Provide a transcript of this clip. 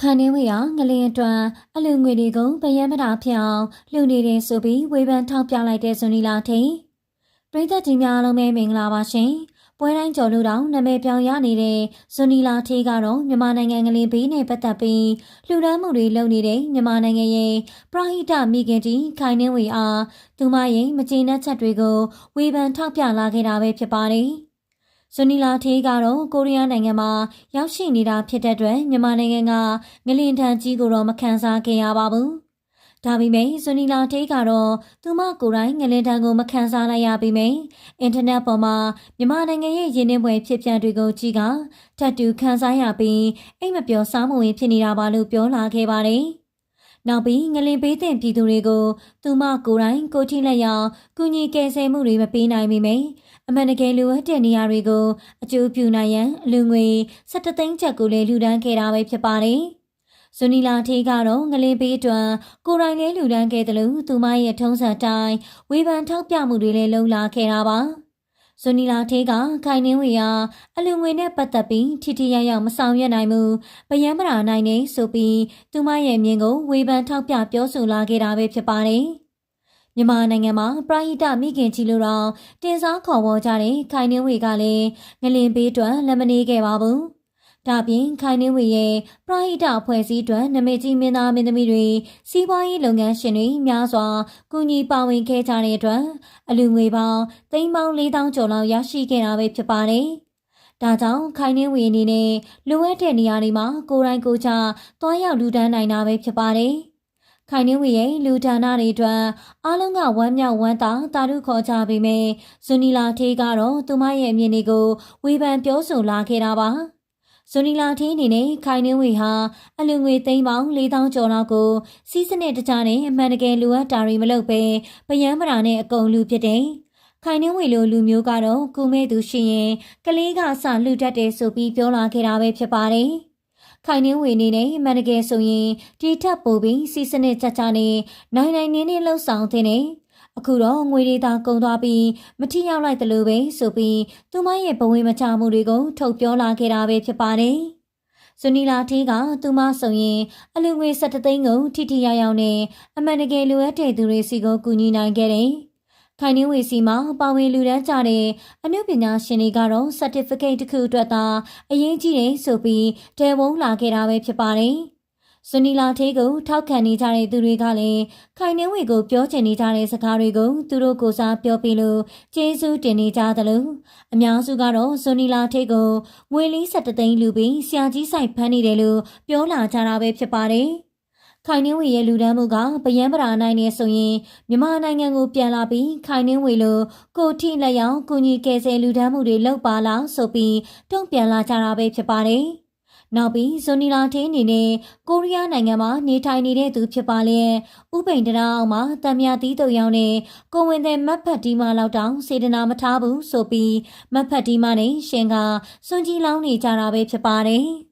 ခန်းနေဝေကငလင်းအတွက်အလူငွေတွေကိုဗယံမတာဖြစ်အောင်လှူနေတယ်ဆိုပြီးဝေဖန်ထောက်ပြလိုက်တဲ့ဇွန်နီလာထိန်ပရိသတ်ကြီးများအားလုံးပဲမင်္ဂလာပါရှင်ပွဲတိုင်းကျော်လို့တောင်နာမည်ပြောင်းရနေတဲ့ဇွန်နီလာထေးကတော့မြန်မာနိုင်ငံငလင်းဘေးနဲ့ပတ်သက်ပြီးလှူဒန်းမှုတွေလုပ်နေတဲ့မြန်မာနိုင်ငံရဲ့ပရဟိတမိခင်ကြီးခိုင်နှင်းဝေအားသူမရဲ့မကျေနပ်ချက်တွေကိုဝေဖန်ထောက်ပြလာခဲ့တာပဲဖြစ်ပါတယ် ဇွန်နီလာထေးကတော့ကိုရီးယားနိုင်ငံမှာရောက်ရှိနေတာဖြစ်တဲ့အတွက်မြန်မာနိုင်ငံကငလင်ထန်ကြီးကိုတော့မခံစားခဲ့ရပါဘူး။ဒါပေမဲ့ဇွန်နီလာထေးကတော့သူမကိုယ်တိုင်ငလင်ထန်ကိုမခံစားလိုက်ရပေမဲ့အင်တာနက်ပေါ်မှာမြန်မာနိုင်ငံရဲ့ရင်းနှီးပွဲဖြစ်ပြန်တွေကိုကြည့်ကထပ်တူခံစားရပြီးအိမ်မပျော်စားမဝင်ဖြစ်နေတာပါလို့ပြောလာခဲ့ပါတယ်။ နောက်ပြီးငလင်ပေးတဲ့ပြည်သူတွေကိုသူမကိုယ်တိုင်ကိုထိလက်ရောက်ကုညီကယ်ဆယ်မှုတွေမပေးနိုင်ပေမဲ့အမှန်တကယ်လိုအပ်တဲ့နေရာတွေကိုအကျိုးပြုနိုင်ရန်အလူငွေ17သိန်းချက်ကိုလည်းလှူဒန်းခဲ့တာပဲဖြစ်ပါတယ်။ဇူနီလာထေးကတော့ငလင်ပေးအတွက်ကိုယ်တိုင်လည်းလှူဒန်းခဲ့တယ်လို့သူမရဲ့ထုံးစံတိုင်းဝေဖန်ထောက်ပြမှုတွေလည်းလုပ်လာခဲ့တာပါ။ ဇူနီလာထေးကခိုင်နှင်းဝေဟာအလူငွေနဲ့ပတ်သက်ပြီးထိထိရောက်ရောက်မဆောင်ရွက်နိုင်မှုဗယံမရာနိုင်နေဆိုပြီးသူမရဲ့မြင်ကိုဝေဖန်ထောက်ပြပြောဆိုလာခဲ့တာပဲဖြစ်ပါတယ်။မြန်မာနိုင်ငံမှာပရိဟိတမိခင်ကြီးလိုတော့တင်စားခေါ်ဝေါ်ကြတဲ့ခိုင်နှင်းဝေကလည်းငလင်ပေးအတွက်လက်မနေခဲ့ပါဘူး။ ဒါပြင်ခိုင်နှင်းဝေရဲ့ပရိဟိတအဖွဲ့အစည်းအတွက်နမိတ်ကြီးမင်းသားမင်းသမီးတွေစီးပွားရေးလုပ်ငန်းရှင်တွေများစွာကူညီပါဝင်ခဲ့ကြတဲ့အတွက်အလူငွေပေါင်းသိန်းပေါင်း4000ကျော်လောက်ရရှိခဲ့တာပဲဖြစ်ပါတယ်။ဒါကြောင့်ခိုင်နှင်းဝေအနေနဲ့လိုအပ်တဲ့နေရာတွေမှာကိုယ်တိုင်ကိုယ်ချသွားရောက်လူဒန်းနိုင်တာပဲဖြစ်ပါတယ်။ခိုင်နှင်းဝေရဲ့လူဒါနာတွေအတွက်အားလုံးကဝမ်းမြောက်ဝမ်းသာတာရုခေါ်ကြပေမဲ့ဇူနီလာထေးကတော့သူမရဲ့အမြင်တွေကိုဝေဖန်ပြောဆိုလာခဲ့တာပါ ဇူနီလာထင်းအနေနဲ့ခိုင်နှင်းဝေဟာအလူငွေသိန်းပေါင်း4000ကျော်လောက်ကိုစီးစနစ်တကြနဲ့အမှန်တကယ်လိုအပ်တာတွေမလုပ်ဘဲပယံပရာနဲ့အကုန်လူဖြစ်တယ်။ခိုင်နှင်းဝေလိုလူမျိုးကတော့ကုမဲသူရှိရင်ကလေးကစလှူတတ်တယ်ဆိုပြီးပြောလာခဲ့တာပဲဖြစ်ပါတယ်။ ခိုင်နှင်းဝေနေနဲ့မန်တကယ်ဆိုရင်ဒီထပ်ပို့ပြီးစီစနစ်ကြကြနဲ့နိုင်နိုင်နေနေလှုပ်ဆောင်တဲ့နေအခုတော့ငွေတွေသာကုန်သွားပြီးမထီရောက်လိုက်တယ်လို့ပဲဆိုပြီးသူမရဲ့ဘဝမချမှုတွေကိုထုတ်ပြောလာခဲ့တာပဲဖြစ်ပါတယ်။ဇူနီလာထေးကသူမဆိုရင်အလူငွေ17သိန်းကိုထိထိရောက်ရောက်နဲ့အမှန်တကယ်လိုအပ်တဲ့သူတွေစီကိုကူညီနိုင်ခဲ့တယ်။ ခိုင်နှင်းဝေစီမှာပါဝင်လူဒန်းကြတဲ့အမှုပညာရှင်တွေကတော့ certificate တစ်ခုအတွက်သာအရေးကြီးတယ်ဆိုပြီးတဲဝုန်းလာခဲ့တာပဲဖြစ်ပါတယ်။စနီလာသေးကိုထောက်ခံနေကြတဲ့သူတွေကလည်းခိုင်နှင်းဝေကိုပြောချင်နေကြတဲ့စကားတွေကိုသူတို့ကိုစားပြောပြလို့ကျေးဇူးတင်နေကြသလိုအများစုကတော့စနီလာသေးကိုငွေလေး၁၇သိန်းလူပြီးဆရာကြီးဆိုင်ဖမ်းနေတယ်လို့ပြောလာကြတာပဲဖြစ်ပါတယ်။ ခိုင်နှင်းဝေရဲ့လူဒန်းမှုကဗယံပရာနိုင်နေဆိုရင်မြန်မာနိုင်ငံကိုပြန်လာပြီးခိုင်နှင်းဝေလိုကိုထိလက်ရောက်ကုညီကယ်ဆယ်လူဒန်းမှုတွေလုပ်ပါလားဆိုပြီးတုံ့ပြန်လာကြတာပဲဖြစ်ပါတယ်။နောက်ပြီးဇွန်နီလာထင်းအနေနဲ့ကိုရီးယားနိုင်ငံမှာနေထိုင်နေတဲ့သူဖြစ်ပါလေ။ဥပိန်တရာအောင်မှာတံမြသီးတုံရောင်းနဲ့ကိုဝင်တဲ့မတ်ဖတ်ဒီမာလောက်တောင်စေတနာမထားဘူးဆိုပြီးမတ်ဖတ်ဒီမာနဲ့ရှင်ကစွန်ကြီးလောင်းနေကြတာပဲဖြစ်ပါတယ်။